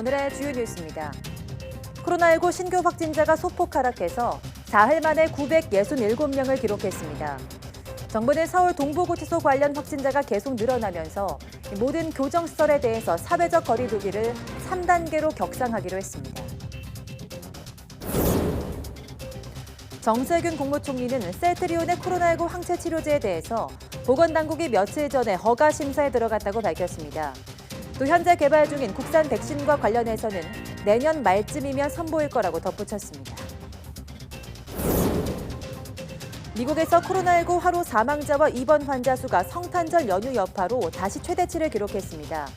오늘의 주요 뉴스입니다. 코로나19 신규 확진자가 소폭 하락해서 사흘 만에 967명을 기록했습니다. 정부는 서울 동부구치소 관련 확진자가 계속 늘어나면서 모든 교정시설에 대해서 사회적 거리두기를 3단계로 격상하기로 했습니다. 정세균 국무총리는 셀트리온의 코로나19 항체 치료제에 대해서 보건당국이 며칠 전에 허가 심사에 들어갔다고 밝혔습니다. 또 현재 개발 중인 국산 백신과 관련해서는 내년 말쯤이면 선보일 거라고 덧붙였습니다. 미국에서 코로나19 하루 사망자와 입원 환자 수가 성탄절 연휴 여파로 다시 최대치를 기록했습니다.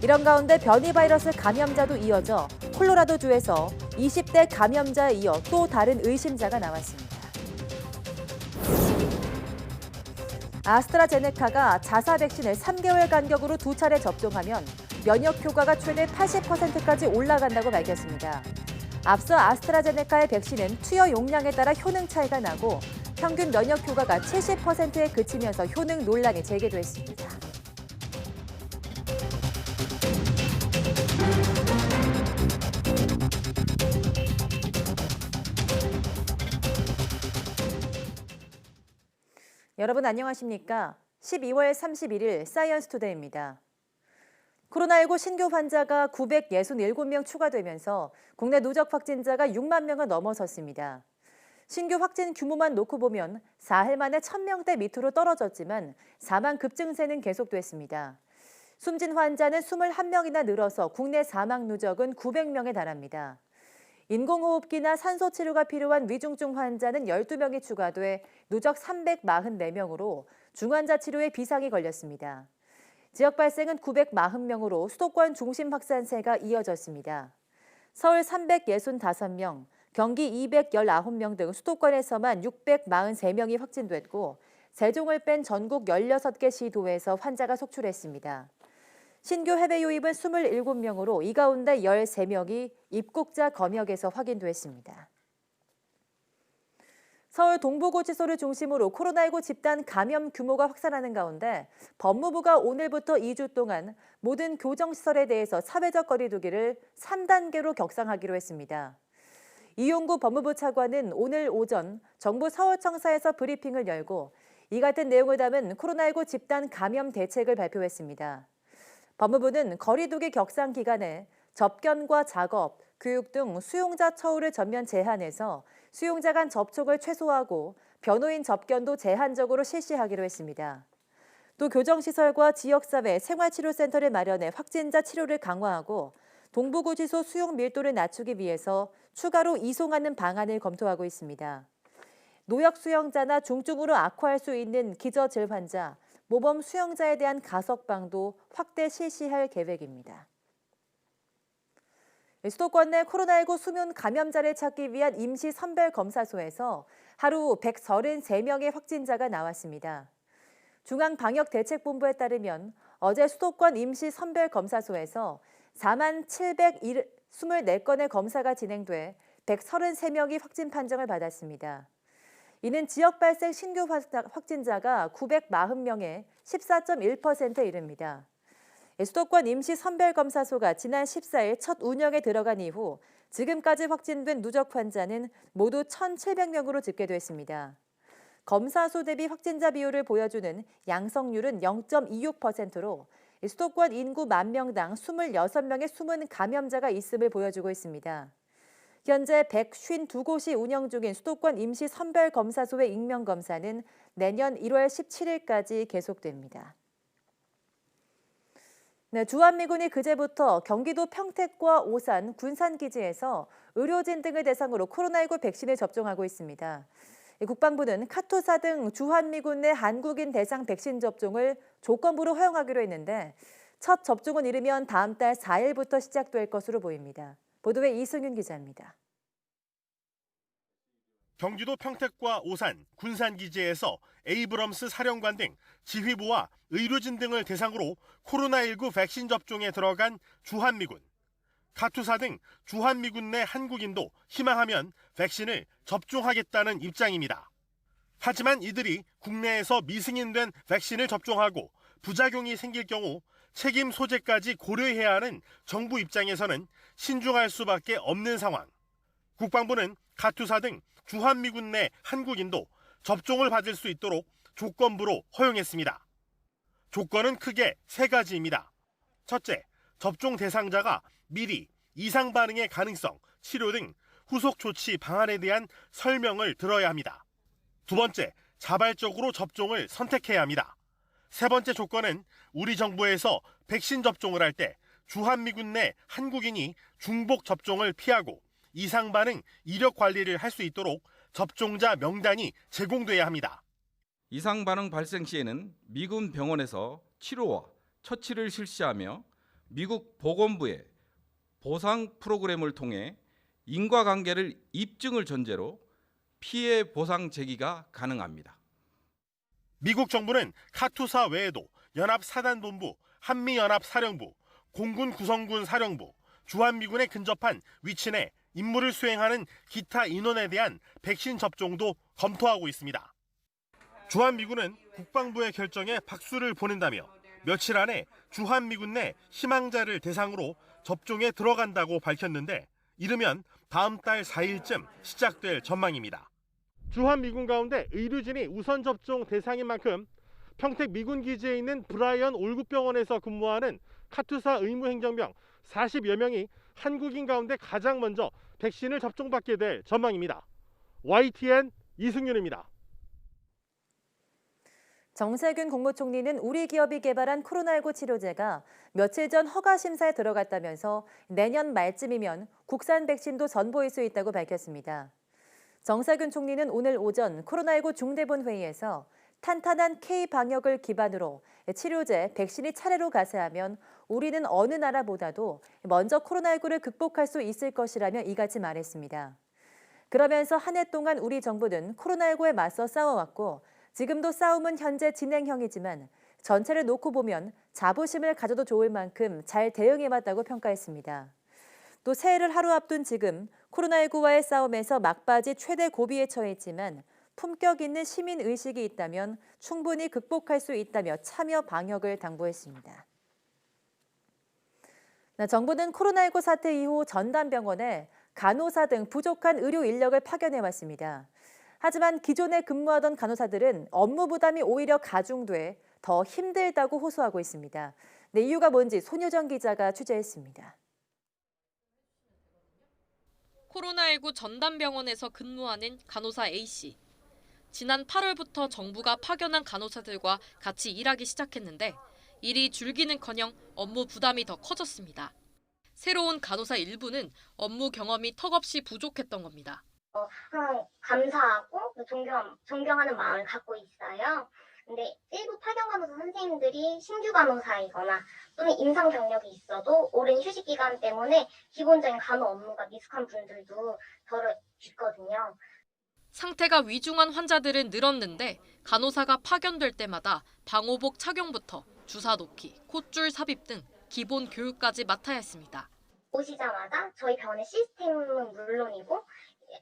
이런 가운데 변이 바이러스 감염자도 이어져 콜로라도주에서 20대 감염자에 이어 또 다른 의심자가 나왔습니다. 아스트라제네카가 자사 백신을 3개월 간격으로 두 차례 접종하면 면역 효과가 최대 80%까지 올라간다고 밝혔습니다. 앞서 아스트라제네카의 백신은 투여 용량에 따라 효능 차이가 나고 평균 면역 효과가 70%에 그치면서 효능 논란이 제기됐습니다. 여러분 안녕하십니까? 12월 31일 사이언스 투데이입니다. 코로나19 신규 환자가 967명 추가되면서 국내 누적 확진자가 6만 명을 넘어섰습니다. 신규 확진 규모만 놓고 보면 4일 만에 1000명대 밑으로 떨어졌지만 사망 급증세는 계속됐습니다. 숨진 환자는 21명이나 늘어서 국내 사망 누적은 900명에 달합니다. 인공호흡기나 산소 치료가 필요한 위중증 환자는 12명이 추가돼 누적 344명으로 중환자 치료에 비상이 걸렸습니다. 지역 발생은 940명으로 수도권 중심 확산세가 이어졌습니다. 서울 365명, 경기 219명 등 수도권에서만 643명이 확진됐고 세종을 뺀 전국 16개 시도에서 환자가 속출했습니다. 신규 해외 유입은 27명으로 이 가운데 13명이 입국자 검역에서 확인됐습니다. 서울 동부구치소를 중심으로 코로나19 집단 감염 규모가 확산하는 가운데 법무부가 오늘부터 2주 동안 모든 교정시설에 대해서 사회적 거리두기를 3단계로 격상하기로 했습니다. 이용구 법무부 차관은 오늘 오전 정부 서울청사에서 브리핑을 열고 이 같은 내용을 담은 코로나19 집단 감염 대책을 발표했습니다. 법무부는 거리두기 격상 기간에 접견과 작업, 교육 등 수용자 처우를 전면 제한해서 수용자 간 접촉을 최소화하고 변호인 접견도 제한적으로 실시하기로 했습니다. 또 교정시설과 지역사회 생활치료센터를 마련해 확진자 치료를 강화하고 동부구치소 수용 밀도를 낮추기 위해서 추가로 이송하는 방안을 검토하고 있습니다. 노역 수용자나 중증으로 악화할 수 있는 기저질 환자, 모범 수용자에 대한 가석방도 확대 실시할 계획입니다. 수도권 내 코로나19 수면 감염자를 찾기 위한 임시 선별 검사소에서 하루 133명의 확진자가 나왔습니다. 중앙방역대책본부에 따르면 어제 수도권 임시 선별 검사소에서 4만 724건의 검사가 진행돼 133명이 확진 판정을 받았습니다. 이는 지역 발생 신규 확진자가 940명에 14.1%에 이릅니다. 수도권 임시 선별검사소가 지난 14일 첫 운영에 들어간 이후 지금까지 확진된 누적 환자는 모두 1,700명으로 집계됐습니다. 검사소 대비 확진자 비율을 보여주는 양성률은 0.26%로 수도권 인구 만 명당 26명의 숨은 감염자가 있음을 보여주고 있습니다. 현재 152곳이 운영 중인 수도권 임시 선별검사소의 익명검사는 내년 1월 17일까지 계속됩니다. 네, 주한미군이 그제부터 경기도 평택과 오산, 군산기지에서 의료진 등을 대상으로 코로나19 백신을 접종하고 있습니다. 국방부는 카투사 등 주한미군 내 한국인 대상 백신 접종을 조건부로 허용하기로 했는데 첫 접종은 이르면 다음 달 4일부터 시작될 것으로 보입니다. 보도에 이승윤 기자입니다. 경기도 평택과 오산, 군산기지에서 에이브럼스 사령관 등 지휘부와 의료진 등을 대상으로 코로나19 백신 접종에 들어간 주한미군. 카투사 등 주한미군 내 한국인도 희망하면 백신을 접종하겠다는 입장입니다. 하지만 이들이 국내에서 미승인된 백신을 접종하고 부작용이 생길 경우 책임 소재까지 고려해야 하는 정부 입장에서는 신중할 수밖에 없는 상황. 국방부는 카투사 등 주한미군 내 한국인도 접종을 받을 수 있도록 조건부로 허용했습니다. 조건은 크게 세 가지입니다. 첫째, 접종 대상자가 미리 이상 반응의 가능성, 치료 등 후속 조치 방안에 대한 설명을 들어야 합니다. 두 번째, 자발적으로 접종을 선택해야 합니다. 세 번째 조건은 우리 정부에서 백신 접종을 할 때 주한미군 내 한국인이 중복 접종을 피하고 이상 반응 이력 관리를 할 수 있도록 접종자 명단이 제공돼야 합니다. 이상 반응 발생 시에는 미군 병원에서 치료와 처치를 실시하며 미국 보건부의 보상 프로그램을 통해 인과관계를 입증을 전제로 피해 보상 제기가 가능합니다. 미국 정부는 카투사 외에도 연합 사단본부, 한미연합 사령부, 공군 구성군 사령부, 주한미군에 근접한 위치 내 임무를 수행하는 기타 인원에 대한 백신 접종도 검토하고 있습니다. 주한미군은 국방부의 결정에 박수를 보낸다며 며칠 안에 주한미군 내 희망자를 대상으로 접종에 들어간다고 밝혔는데 이르면 다음 달 4일쯤 시작될 전망입니다. 주한미군 가운데 의료진이 우선 접종 대상인 만큼 평택 미군 기지에 있는 브라이언 올구병원에서 근무하는 카투사 의무행정병 40여 명이 한국인 가운데 가장 먼저 백신을 접종받게 될 전망입니다. YTN 이승윤입니다. 정세균 국무총리는 우리 기업이 개발한 코로나19 치료제가 며칠 전 허가 심사에 들어갔다면서 내년 말쯤이면 국산 백신도 선보일 수 있다고 밝혔습니다. 정세균 총리는 오늘 오전 코로나19 중대본 회의에서 탄탄한 K 방역을 기반으로 치료제, 백신이 차례로 가세하면 우리는 어느 나라보다도 먼저 코로나19를 극복할 수 있을 것이라며 이같이 말했습니다. 그러면서 한 해 동안 우리 정부는 코로나19에 맞서 싸워왔고 지금도 싸움은 현재 진행형이지만 전체를 놓고 보면 자부심을 가져도 좋을 만큼 잘 대응해왔다고 평가했습니다. 또 새해를 하루 앞둔 지금 코로나19와의 싸움에서 막바지 최대 고비에 처해 있지만 품격 있는 시민 의식이 있다면 충분히 극복할 수 있다며 참여 방역을 당부했습니다. 네, 정부는 코로나19 사태 이후 전담병원에 간호사 등 부족한 의료 인력을 파견해 왔습니다. 하지만 기존에 근무하던 간호사들은 업무 부담이 오히려 가중돼 더 힘들다고 호소하고 있습니다. 네, 이유가 뭔지 손효정 기자가 취재했습니다. 코로나19 전담병원에서 근무하는 간호사 A씨. 지난 8월부터 정부가 파견한 간호사들과 같이 일하기 시작했는데 일이 줄기는커녕 업무 부담이 더 커졌습니다. 새로운 간호사 일부는 업무 경험이 턱없이 부족했던 겁니다. 항상 감사하고 존경, 존경하는 마음을 갖고 있어요. 근데 일부 파견 간호사 선생님들이 신규 간호사이거나 또는 임상 경력이 있어도 오랜 휴식 기간 때문에 기본적인 간호 업무가 미숙한 분들도 덜어 있거든요. 상태가 위중한 환자들은 늘었는데 간호사가 파견될 때마다 방호복 착용부터 주사 놓기, 콧줄 삽입 등 기본 교육까지 맡아야 했습니다. 오시자마자 저희 병원의 시스템은 물론이고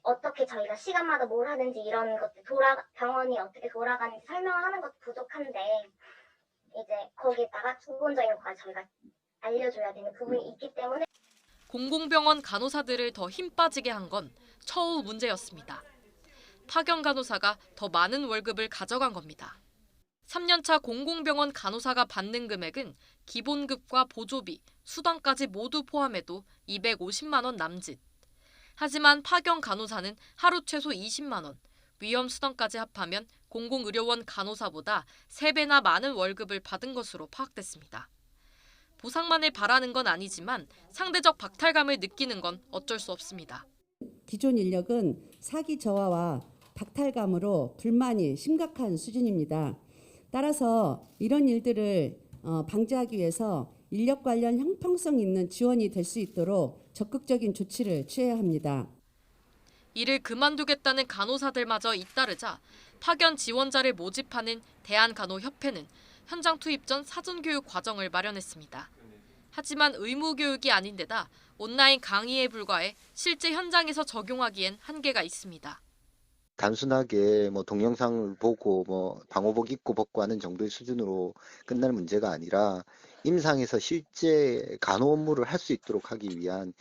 어떻게 저희가 시간마다 뭘 하는지 이런 것들 돌아 병원이 어떻게 돌아가는지 설명하는 것도 부족한데 이제 거기에다가 기본적인 거 저희가 알려줘야 되는 부분이 있기 때문에 공공병원 간호사들을 더 힘 빠지게 한 건 처우 문제였습니다. 파견 간호사가 더 많은 월급을 가져간 겁니다. 3년차 공공병원 간호사가 받는 금액은 기본급과 보조비, 수당까지 모두 포함해도 250만 원 남짓. 하지만 파견 간호사는 하루 최소 20만 원, 위험 수당까지 합하면 공공의료원 간호사보다 3배나 많은 월급을 받은 것으로 파악됐습니다. 보상만을 바라는 건 아니지만 상대적 박탈감을 느끼는 건 어쩔 수 없습니다. 기존 인력은 사기 저하와 박탈감으로 불만이 심각한 수준입니다. 따라서 이런 일들을 어, 방지하기 위해서 인력 관련 형평성 있는 지원이 될 수 있도록 적극적인 조치를 취해야 합니다. 일을 그만두겠다는 간호사들마저 잇따르자 파견 지원자를 모집하는 대한간호협회는 현장 투입 전 사전 교육 과정을 마련했습니다. 하지만 의무 교육이 아닌 데다 온라인 강의에 불과해 실제 현장에서 적용하기엔 한계가 있습니다. 단순하게 뭐 동영상을 보고 뭐 방호복 입고 벗고 하는 정도의 수준으로 끝날 문제가 아니라 임상에서 실제 간호 업무를 할 수 있도록 하기 위한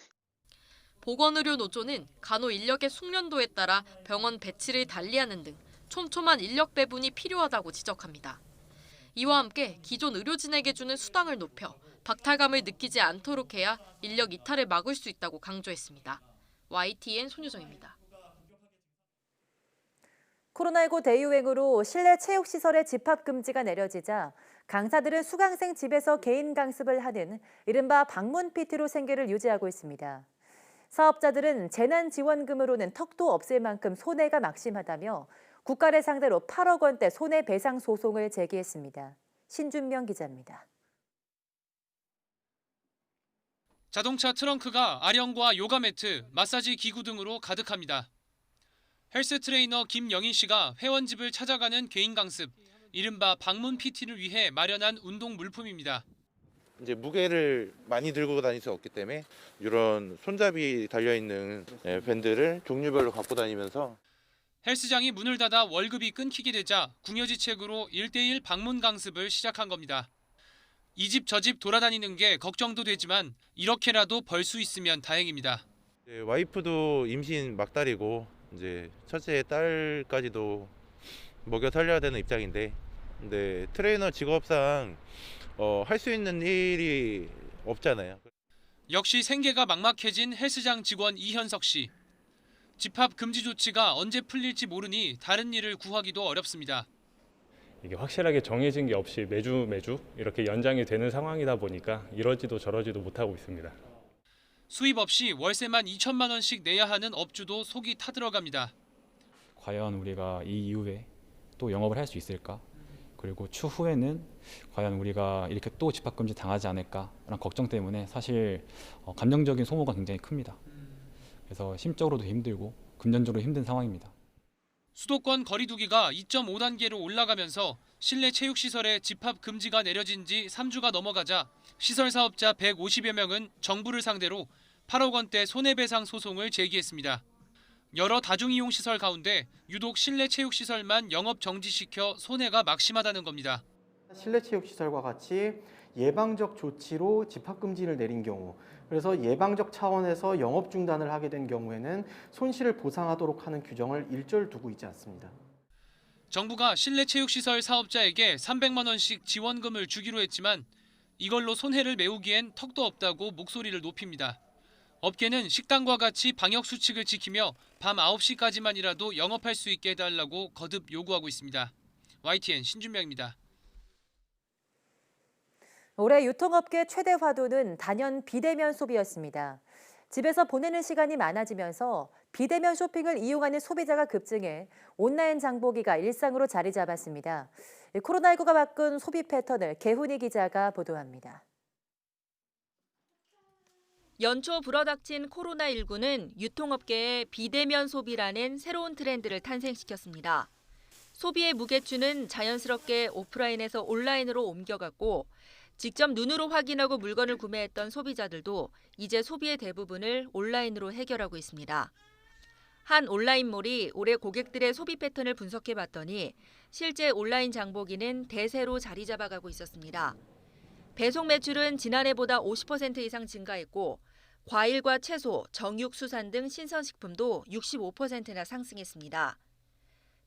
보건의료 노조는 간호 인력의 숙련도에 따라 병원 배치를 달리하는 등 촘촘한 인력 배분이 필요하다고 지적합니다. 이와 함께 기존 의료진에게 주는 수당을 높여 박탈감을 느끼지 않도록 해야 인력 이탈을 막을 수 있다고 강조했습니다. YTN 손유정입니다. 코로나19 대유행으로 실내 체육시설의 집합 금지가 내려지자 강사들은 수강생 집에서 개인 강습을 하는 이른바 방문 PT로 생계를 유지하고 있습니다. 사업자들은 재난지원금으로는 턱도 없을 만큼 손해가 막심하다며 국가를 상대로 8억 원대 손해배상 소송을 제기했습니다. 신준명 기자입니다. 자동차 트렁크가 아령과 요가 매트, 마사지 기구 등으로 가득합니다. 헬스 트레이너 김영희 씨가 회원집을 찾아가는 개인 강습, 이른바 방문 PT를 위해 마련한 운동 물품입니다. 이제 무게를 많이 들고 다닐 수 없기 때문에 이런 손잡이 달려 있는 밴드를 종류별로 갖고 다니면서 헬스장이 문을 닫아 월급이 끊기게 되자 궁여지책으로 1대1 방문 강습을 시작한 겁니다. 이 집 저 집 돌아다니는 게 걱정도 되지만 이렇게라도 벌 수 있으면 다행입니다. 와이프도 임신 막달이고 이제 첫째 딸까지도 먹여 살려야 되는 입장인데 근데 트레이너 직업상 어, 할 수 있는 일이 없잖아요. 역시 생계가 막막해진 헬스장 직원 이현석 씨. 집합 금지 조치가 언제 풀릴지 모르니 다른 일을 구하기도 어렵습니다. 이게 확실하게 정해진 게 없이 매주 매주 이렇게 연장이 되는 상황이다 보니까 이러지도 저러지도 못하고 있습니다. 수입 없이 월세만 2천만 원씩 내야 하는 업주도 속이 타들어갑니다. 과연 우리가 이 이후에 또 영업을 할 수 있을까? 그리고 추후에는 과연 우리가 이렇게 또 집합금지 당하지 않을까라는 걱정 때문에 사실 어, 감정적인 소모가 굉장히 큽니다. 그래서 심적으로도 힘들고 금전적으로 힘든 상황입니다. 수도권 거리두기가 2.5단계로 올라가면서 실내 체육시설에 집합 금지가 내려진 지 3주가 넘어가자 시설 사업자 150여 명은 정부를 상대로 8억 원대 손해배상 소송을 제기했습니다. 여러 다중이용 시설 가운데 유독 실내 체육시설만 영업 정지시켜 손해가 막심하다는 겁니다. 실내 체육 시설과 같이 예방적 조치로 집합 금지를 내린 경우 그래서 예방적 차원에서 영업 중단을 하게 된 경우에는 손실을 보상하도록 하는 규정을 일절 두고 있지 않습니다. 정부가 실내 체육시설 사업자에게 300만 원씩 지원금을 주기로 했지만 이걸로 손해를 메우기엔 턱도 없다고 목소리를 높입니다. 업계는 식당과 같이 방역 수칙을 지키며 밤 9시까지만이라도 영업할 수 있게 해달라고 거듭 요구하고 있습니다. YTN 신준명입니다. 올해 유통업계 최대 화두는 단연 비대면 소비였습니다. 집에서 보내는 시간이 많아지면서 비대면 쇼핑을 이용하는 소비자가 급증해 온라인 장보기가 일상으로 자리 잡았습니다. 코로나19가 바꾼 소비 패턴을 개훈이 기자가 보도합니다. 연초 불어닥친 코로나19는 유통업계의 비대면 소비라는 새로운 트렌드를 탄생시켰습니다. 소비의 무게추는 자연스럽게 오프라인에서 온라인으로 옮겨갔고 직접 눈으로 확인하고 물건을 구매했던 소비자들도 이제 소비의 대부분을 온라인으로 해결하고 있습니다. 한 온라인몰이 올해 고객들의 소비 패턴을 분석해 봤더니 실제 온라인 장보기는 대세로 자리 잡아가고 있었습니다. 배송 매출은 지난해보다 50% 이상 증가했고 과일과 채소, 정육, 수산 등 신선식품도 65%나 상승했습니다.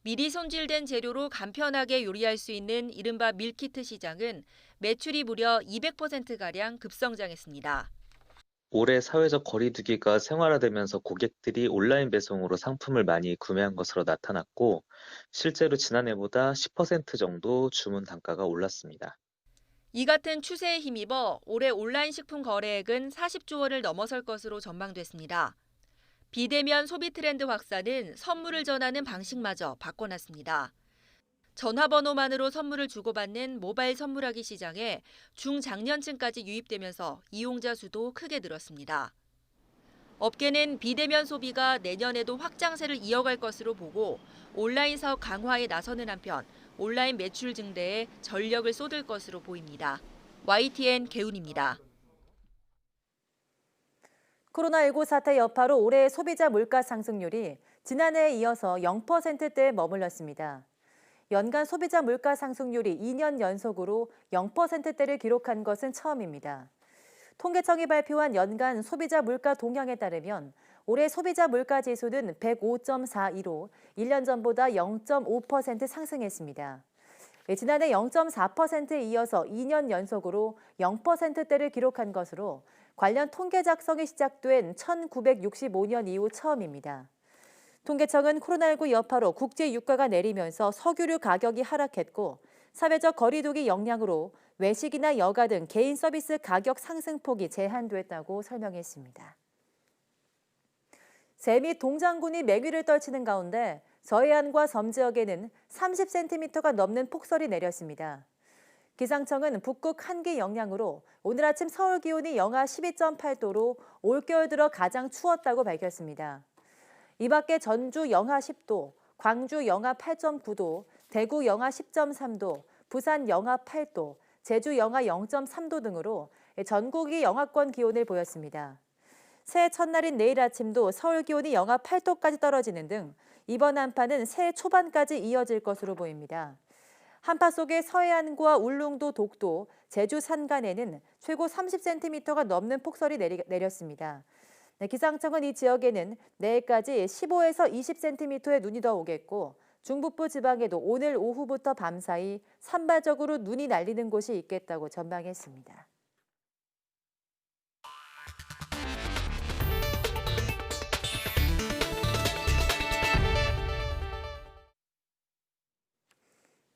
미리 손질된 재료로 간편하게 요리할 수 있는 이른바 밀키트 시장은 매출이 무려 200%가량 급성장했습니다. 올해 사회적 거리두기가 생활화되면서 고객들이 온라인 배송으로 상품을 많이 구매한 것으로 나타났고, 실제로 지난해보다 10% 정도 주문 단가가 올랐습니다. 이 같은 추세에 힘입어 올해 온라인 식품 거래액은 40조 원을 넘어설 것으로 전망됐습니다. 비대면 소비 트렌드 확산은 선물을 전하는 방식마저 바꿔놨습니다. 전화번호만으로 선물을 주고받는 모바일 선물하기 시장에 중장년층까지 유입되면서 이용자 수도 크게 늘었습니다. 업계는 비대면 소비가 내년에도 확장세를 이어갈 것으로 보고 온라인 사업 강화에 나서는 한편 온라인 매출 증대에 전력을 쏟을 것으로 보입니다. YTN 개훈입니다. 코로나19 사태 여파로 올해 소비자 물가 상승률이 지난해에 이어서 0%대에 머물렀습니다. 연간 소비자 물가 상승률이 2년 연속으로 0%대를 기록한 것은 처음입니다. 통계청이 발표한 연간 소비자 물가 동향에 따르면 올해 소비자 물가 지수는 105.42로 1년 전보다 0.5% 상승했습니다. 예, 지난해 0.4%에 이어서 2년 연속으로 0%대를 기록한 것으로 관련 통계 작성이 시작된 1965년 이후 처음입니다. 통계청은 코로나19 여파로 국제 유가가 내리면서 석유류 가격이 하락했고 사회적 거리두기 영향으로 외식이나 여가 등 개인 서비스 가격 상승폭이 제한됐다고 설명했습니다. 샘이 동장군이 맹위를 떨치는 가운데 서해안과 섬 지역에는 30cm가 넘는 폭설이 내렸습니다. 기상청은 북극 한기 영향으로 오늘 아침 서울 기온이 영하 12.8도로 올겨울 들어 가장 추웠다고 밝혔습니다. 이 밖에 전주 영하 10도, 광주 영하 8.9도, 대구 영하 10.3도, 부산 영하 8도, 제주 영하 0.3도 등으로 전국이 영하권 기온을 보였습니다. 새해 첫날인 내일 아침도 서울 기온이 영하 8도까지 떨어지는 등 이번 한파는 새해 초반까지 이어질 것으로 보입니다. 한파 속에 서해안과 울릉도, 독도, 제주 산간에는 최고 30cm가 넘는 폭설이 내리, 내렸습니다. 네, 기상청은 이 지역에는 내일까지 15에서 20cm의 눈이 더 오겠고 중북부 지방에도 오늘 오후부터 밤사이 산발적으로 눈이 날리는 곳이 있겠다고 전망했습니다.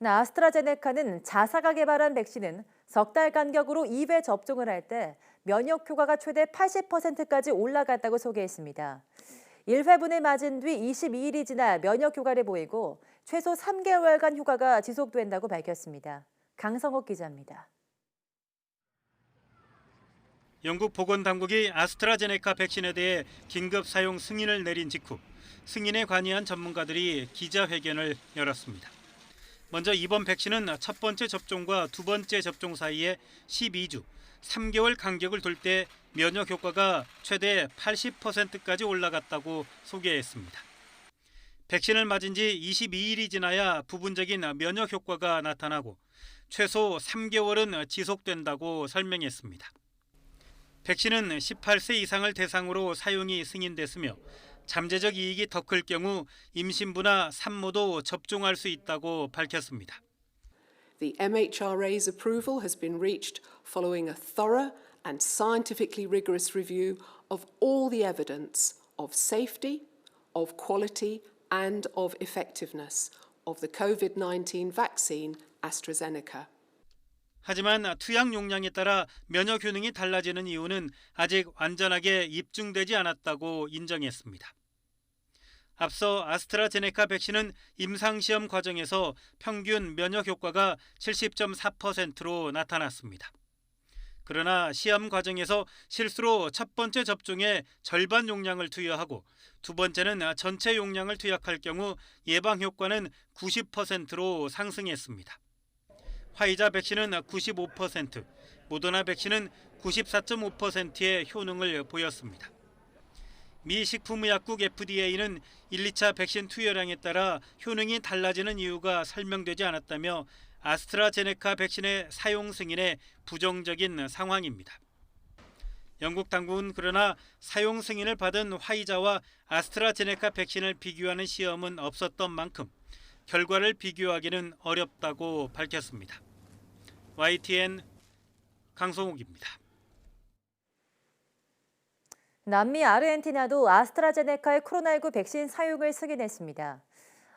네, 아스트라제네카는 자사가 개발한 백신은 석 달 간격으로 2회 접종을 할 때 면역 효과가 최대 80%까지 올라갔다고 소개했습니다. 1회분을 맞은 뒤 22일이 지나 면역 효과를 보이고 최소 3개월간 효과가 지속된다고 밝혔습니다. 강성욱 기자입니다. 영국 보건당국이 아스트라제네카 백신에 대해 긴급 사용 승인을 내린 직후 승인에 관여한 전문가들이 기자회견을 열었습니다. 먼저 이번 백신은 첫 번째 접종과 두 번째 접종 사이에 12주, 3개월 간격을 둘 때 면역 효과가 최대 80%까지 올라갔다고 소개했습니다. 백신을 맞은 지 22일이 지나야 부분적인 면역 효과가 나타나고 최소 3개월은 지속된다고 설명했습니다. 백신은 18세 이상을 대상으로 사용이 승인됐으며 잠재적 이익이 더 클 경우 임신부나 산모도 접종할 수 있다고 밝혔습니다. The MHRA's approval has been reached following a thorough and scientifically rigorous review of all the evidence of safety, of quality, and of effectiveness of the COVID 19 vaccine AstraZeneca. 하지만 투약 용량에 따라 면역 효능이 달라지는 이유는 아직 완전하게 입증되지 않았다고 인정했습니다. 앞서 아스트라제네카 백신은 임상시험 과정에서 평균 면역 효과가 70.4%로 나타났습니다. 그러나 시험 과정에서 실수로 첫 번째 접종에 절반 용량을 투여하고 두 번째는 전체 용량을 투약할 경우 예방 효과는 90%로 상승했습니다. 화이자 백신은 95%, 모더나 백신은 94.5%의 효능을 보였습니다. 미 식품의약국 FDA는 1, 2차 백신 투여량에 따라 효능이 달라지는 이유가 설명되지 않았다며 아스트라제네카 백신의 사용 승인에 부정적인 상황입니다. 영국 당국은 그러나 사용 승인을 받은 화이자와 아스트라제네카 백신을 비교하는 시험은 없었던 만큼 결과를 비교하기는 어렵다고 밝혔습니다. YTN 강성욱입니다. 남미 아르헨티나도 아스트라제네카의 코로나19 백신 사용을 승인했습니다.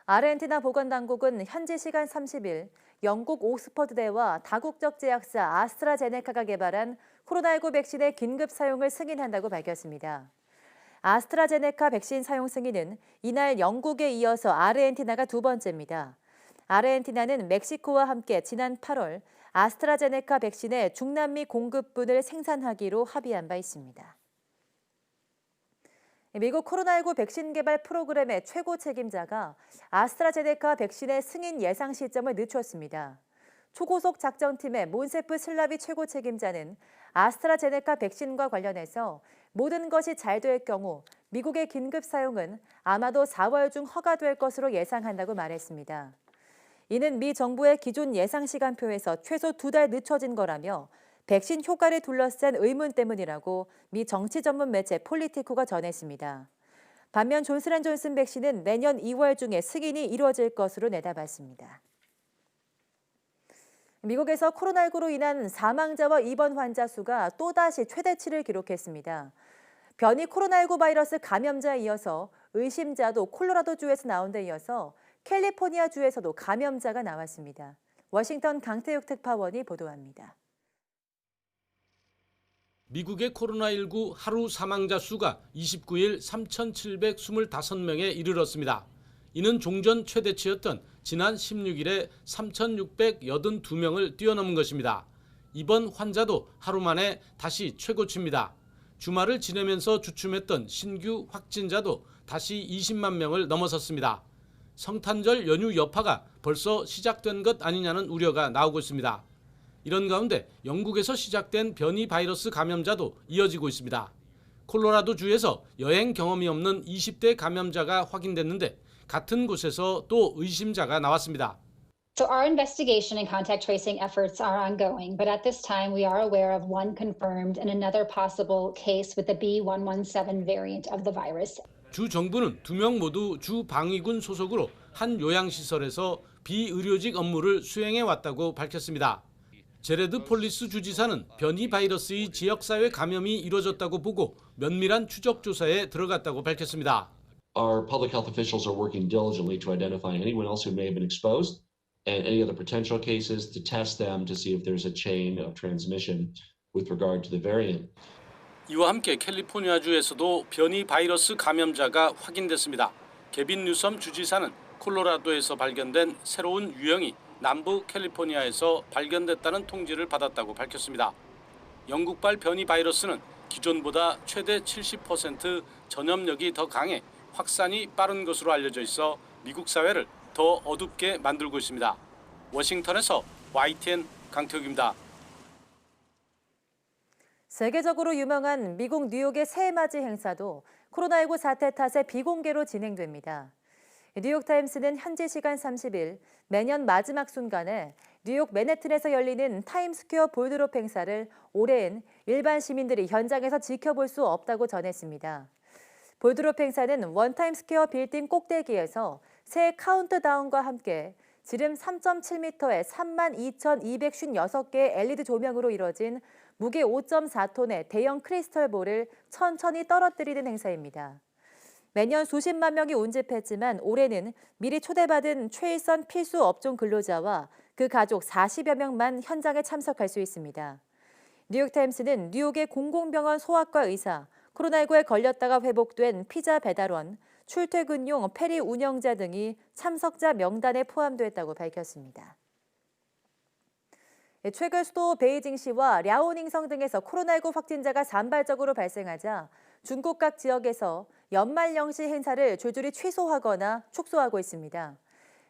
아르헨티나 보건당국은 현지 시간 30일 영국 옥스퍼드대와 다국적 제약사 아스트라제네카가 개발한 코로나19 백신의 긴급 사용을 승인한다고 밝혔습니다. 아스트라제네카 백신 사용 승인은 이날 영국에 이어서 아르헨티나가 두 번째입니다. 아르헨티나는 멕시코와 함께 지난 8월 아스트라제네카 백신의 중남미 공급분을 생산하기로 합의한 바 있습니다. 미국 코로나19 백신 개발 프로그램의 최고 책임자가 아스트라제네카 백신의 승인 예상 시점을 늦췄습니다. 초고속 작전팀의 몬세프 슬라비 최고 책임자는 아스트라제네카 백신과 관련해서 모든 것이 잘 될 경우 미국의 긴급 사용은 아마도 4월 중 허가될 것으로 예상한다고 말했습니다. 이는 미 정부의 기존 예상 시간표에서 최소 두 달 늦춰진 거라며 백신 효과를 둘러싼 의문 때문이라고 미 정치 전문 매체 폴리티코가 전했습니다. 반면 존슨앤존슨 백신은 내년 2월 중에 승인이 이루어질 것으로 내다봤습니다. 미국에서 코로나19로 인한 사망자와 입원 환자 수가 또다시 최대치를 기록했습니다. 변이 코로나19 바이러스 감염자에 이어서 의심자도 콜로라도주에서 나온 데 이어서 캘리포니아주에서도 감염자가 나왔습니다. 워싱턴 강태욱 특파원이 보도합니다. 미국의 코로나19 하루 사망자 수가 29일 3,725명에 이르렀습니다. 이는 종전 최대치였던 지난 16일에 3,682명을 뛰어넘은 것입니다. 이번 환자도 하루 만에 다시 최고치입니다. 주말을 지내면서 주춤했던 신규 확진자도 다시 20만 명을 넘어섰습니다. 성탄절 연휴 여파가 벌써 시작된 것 아니냐는 우려가 나오고 있습니다. 이런 가운데 영국에서 시작된 변이 바이러스 감염자도 이어지고 있습니다. 콜로라도 주에서 여행 경험이 없는 20대 감염자가 확인됐는데 같은 곳에서 또 의심자가 나왔습니다. So our investigation and contact tracing efforts are ongoing, but at this time we are aware of one confirmed and another possible case with the B117 variant of the virus. 주 정부는 두 명 모두 주 방위군 소속으로 한 요양시설에서 비의료직 업무를 수행해 왔다고 밝혔습니다. 제레드 폴리스 주지사는 변이 바이러스의 지역사회 감염이 이루어졌다고 보고 면밀한 추적 조사에 들어갔다고 밝혔습니다. Our public health officials are working diligently to identify anyone else who may have been exposed and any other potential cases to test them to see if there's a chain of transmission with regard to the variant. 이와 함께 캘리포니아주에서도 변이 바이러스 감염자가 확인됐습니다. 개빈 뉴섬 주지사는 콜로라도에서 발견된 새로운 유형이 남부 캘리포니아에서 발견됐다는 통지를 받았다고 밝혔습니다. 영국발 변이 바이러스는 기존보다 최대 70% 전염력이 더 강해 확산이 빠른 것으로 알려져 있어 미국 사회를 더 어둡게 만들고 있습니다. 워싱턴에서 YTN 강태욱입니다. 세계적으로 유명한 미국 뉴욕의 새해맞이 행사도 코로나19 사태 탓에 비공개로 진행됩니다. 뉴욕타임스는 현지 시간 30일 매년 마지막 순간에 뉴욕 맨해튼에서 열리는 타임스퀘어 볼드롭 행사를 올해엔 일반 시민들이 현장에서 지켜볼 수 없다고 전했습니다. 볼드롭 행사는 원타임스퀘어 빌딩 꼭대기에서 새 카운트다운과 함께 지름 3.7m에 32,256개의 LED 조명으로 이뤄진 무게 5.4톤의 대형 크리스털 볼을 천천히 떨어뜨리는 행사입니다. 매년 수십만 명이 온집했지만 올해는 미리 초대받은 최일선 필수 업종 근로자와 그 가족 40여 명만 현장에 참석할 수 있습니다. 뉴욕타임스는 뉴욕의 공공병원 소아과 의사, 코로나19에 걸렸다가 회복된 피자 배달원, 출퇴근용 페리 운영자 등이 참석자 명단에 포함됐다고 밝혔습니다. 최근 수도 베이징시와 랴오닝성 등에서 코로나19 확진자가 산발적으로 발생하자 중국 각 지역에서 연말연시 행사를 줄줄이 취소하거나 축소하고 있습니다.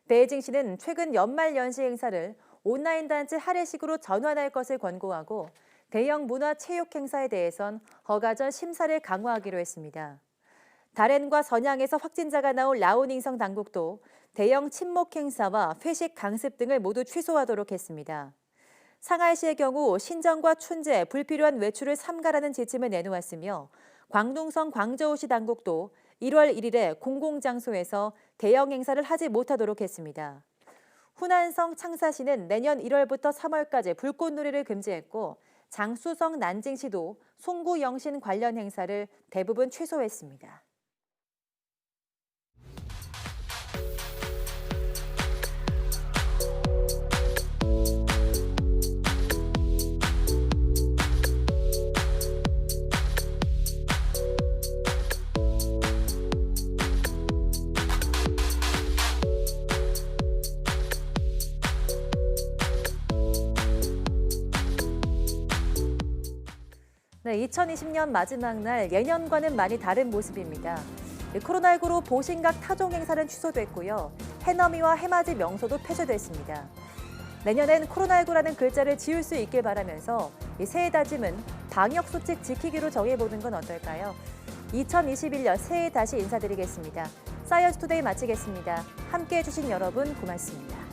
베이징시는 최근 연말연시 행사를 온라인 단체 할애식으로 전환할 것을 권고하고 대형 문화 체육 행사에 대해선 허가 전 심사를 강화하기로 했습니다. 다렌과 선양에서 확진자가 나온 라오닝성 당국도 대형 친목 행사와 회식 강습 등을 모두 취소하도록 했습니다. 상하이시의 경우 신정과 춘제, 불필요한 외출을 삼가라는 지침을 내놓았으며 광둥성 광저우시 당국도 1월 1일에 공공장소에서 대형 행사를 하지 못하도록 했습니다. 후난성 창사시는 내년 1월부터 3월까지 불꽃놀이를 금지했고 장수성 난징시도 송구 영신 관련 행사를 대부분 취소했습니다. 2020년 마지막 날 예년과는 많이 다른 모습입니다. 코로나19로 보신각 타종 행사는 취소됐고요. 해넘이와 해맞이 명소도 폐쇄됐습니다. 내년엔 코로나19라는 글자를 지울 수 있길 바라면서 이 새해 다짐은 방역 수칙 지키기로 정해보는 건 어떨까요? 2021년 새해 다시 인사드리겠습니다. 사이언스 투데이 마치겠습니다. 함께 해 주신 여러분 고맙습니다.